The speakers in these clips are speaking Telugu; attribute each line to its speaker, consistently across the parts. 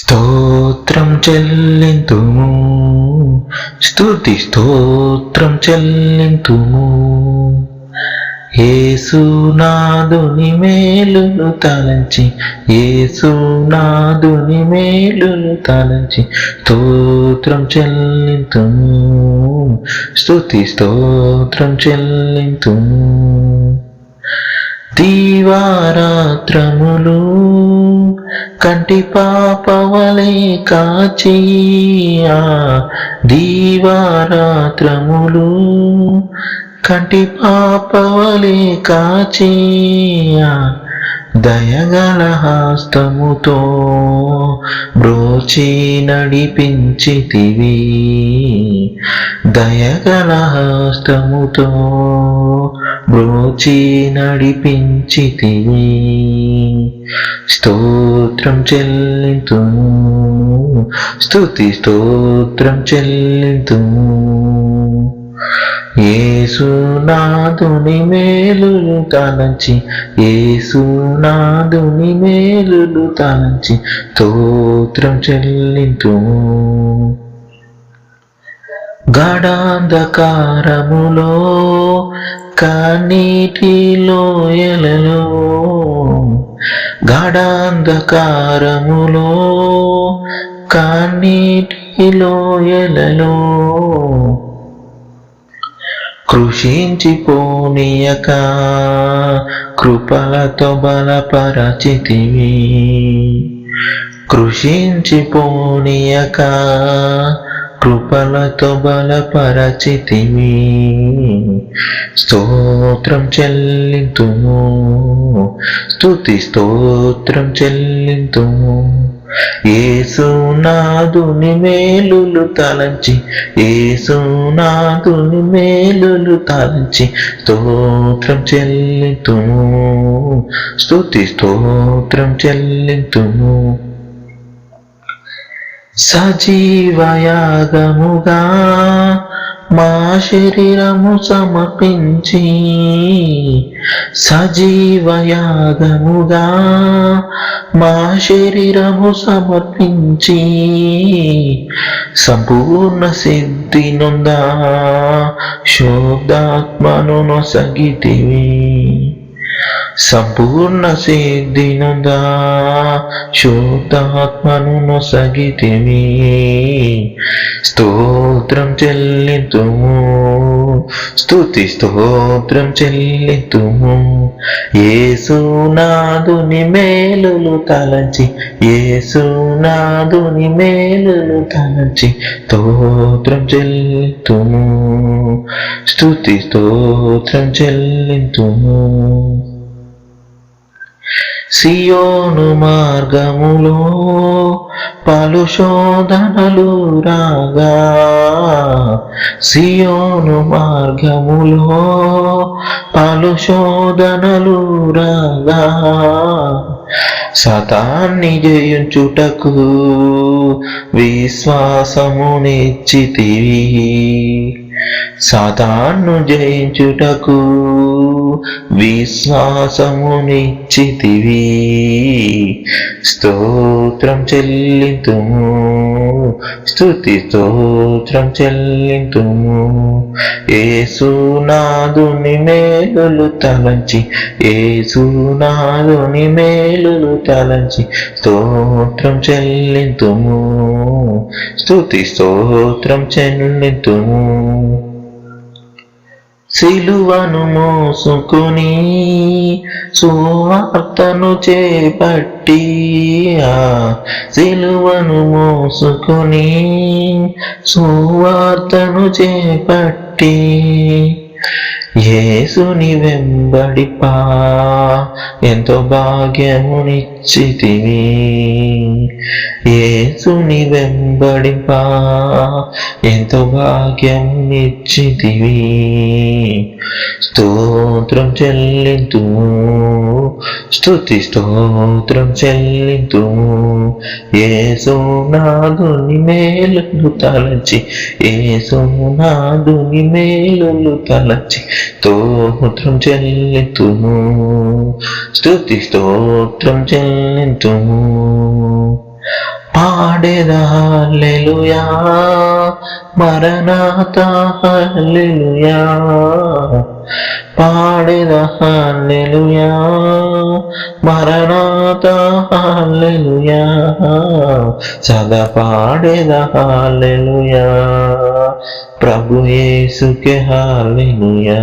Speaker 1: స్తోత్రం చెల్లింతుము. స్తుతి స్తోత్రం చెల్లింతుము. ఏసునాదుని మేలును తలంచి ఏసునాదుని మేలును తలంచి స్తోత్రం చెల్లింతుము. స్తుతి స్తోత్రం చెల్లింతుము. దీవారాత్రములు కంటి పాపవలే కాచి దీవారాత్రములు కంటి పాపవలే కాచి దయగల హస్తముతో బ్రోచి నడిపించితివి. దయగల హస్తముతో బ్రోచి నడిపించితివి. స్తోత్రం చెల్లింతుము స్తుతి స్తోత్రం చెల్లింతుము ఏసునాదుని మేలులు తలంచి ఏసునాదుని మేలులు తలంచి స్తోత్రం చెల్లింతు గడాంధకారములో కన్నీటిలో ఎలలో గడాంధకారములో కన్నీటిలో ఎలలో కృషించిపోనీయక. కృపలతో బలపరచితివి. కృషించిపోనీయక. కృపలతో బలపరచితివి. స్తోత్రం చెల్లింతుము. స్తుతి స్తోత్రం చెల్లింతుము. ఏసునాథుని మేలులు తలంచి ఏసునాథుని మేలులు తలంచి స్తోత్రం చెల్లింతుము. స్తుతి స్తోత్రం చెల్లింతుము. సజీవయాగముగా మా శరీరము సమర్పించి సజీవయాగముగా మా శరీరము సమర్పించి సంపూర్ణ సిద్ధి నుందా శోధాత్మను నొసగితివి. సంపూర్ణ సిద్ధి నొందా శోధాత్మను స్తోత్రం చెల్లింతుము స్తుతి స్తోత్రం చెల్లింతుము. ఏసునాదుని మేలులు తలంచి ఏసునాదుని మేలులు తలంచి స్తోత్రం చెల్లితుము. స్తుతి స్తోత్రం చెల్లింతుము. సియోను మార్గములో పలు శోధనలు రాగా సియోను మార్గములో పలు శోధనలు రాగా సతాన్ని జయించుటకు విశ్వాసమునిచ్చితివి. సతాన్ను జయించుటకు విశ్వాసమునిచ్చితివి. స్తోత్రం చెల్లింతుము. స్తుతి స్తోత్రం చెల్లింతుము. ఏసునాదుని మేలులు తలంచి ఏసునాదుని మేలులు తలంచి స్తోత్రం చెల్లింతుము. స్తుతి స్తోత్రం చెల్లింతుము. సిలువను మోసుకుని సువార్తను చేపట్టి సిలువను మోసుకుని సువార్తను చేపట్టి యేసుని వెంబడిపా. ఎంతో భాగ్యమునిచ్చితివి యేసుని వెంబడిపా. ఎంతో భాగ్యమునిచ్చితివి స్తోత్రం చెల్లింతు. స్థుతి స్తోత్రం చెల్లింతు. ఏ సోనాదుని మేలులు తలచి ఏ సోనాదుని మేలులు తలచి స్తోత్రం చెల్లింతు స్థుతి స్తోత్రం చెల్లింతు పాడేదా? హల్లెలూయా. మరణాత హల్లెలూయా. పాడేదా? హల్లెలూయా. మరణాత హల్లెలూయా. సదా పాడేదా? హల్లెలూయా. ప్రభు యేసుకే హల్లెలూయా.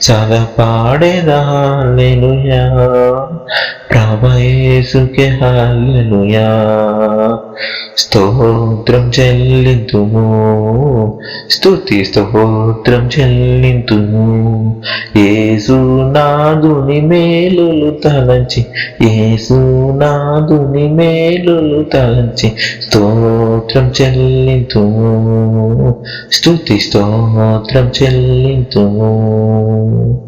Speaker 1: సదా పాడేదా? హల్లెలూయా. ప్రభు హాలనుయా స్తోత్రం చెల్లింతుము. స్తుతి స్తోత్రం చెల్లింతుము. యేసునాదుని మేలులు తలంచి యేసునాదుని మేలులు తలంచి స్తోత్రం చెల్లింతుము. స్తుతి స్తోత్రం చెల్లింతుము.